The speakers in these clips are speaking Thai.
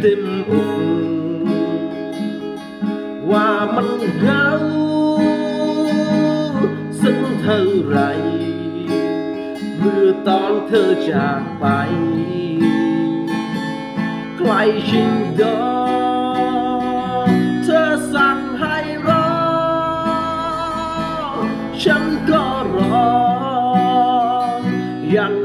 เต็มอกว่ามันเหงาสักเท่าไรเมื่อตอนเธอจากไปใครชิงดอเธอสั่งให้รอ ฉันก็รอยัง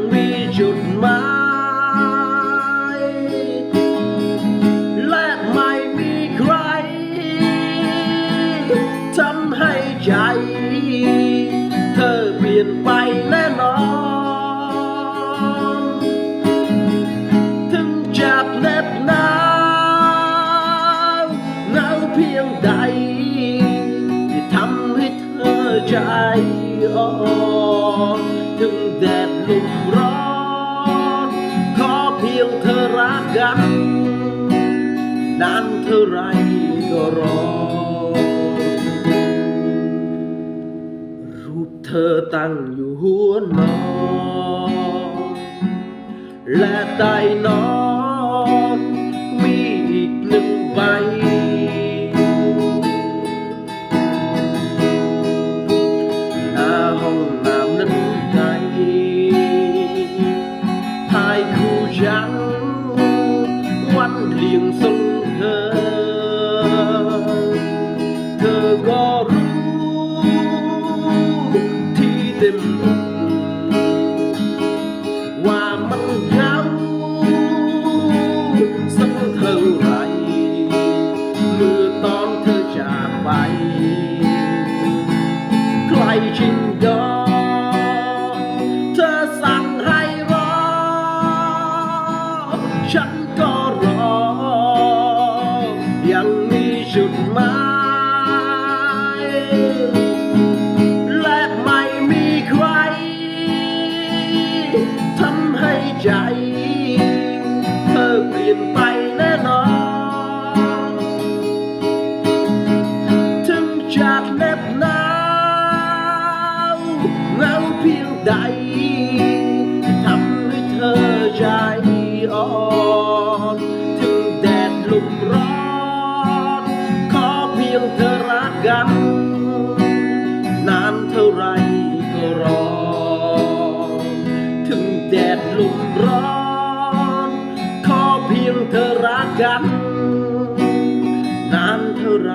หน็บหนาวหนาวเพียงใด ที่ทำให้เธอใจอ่อนถึงแดดลมร้อนขอเพียงเธอรักกันนานเท่าไรก็รอ รูปเธอตั้งอยู่หัวนอนและใต้นอน หน้าห้องน้ำนั้นไกลถ่ายคู่ฉัน วันเลี้ยงส่งเธอ เธอก็รู้ที่เต็ม ครชิงดอเธอสั่งให้รอ ฉันก็รอ ยังมีจุดหมายและไม่มีใครทำให้ใจ ร้อนขอเพียงเธอรักกัน นานเท่าไรก็รอ ถึงแดดลุมร้อนขอเพียงเธอรักกัน นานเท่าไร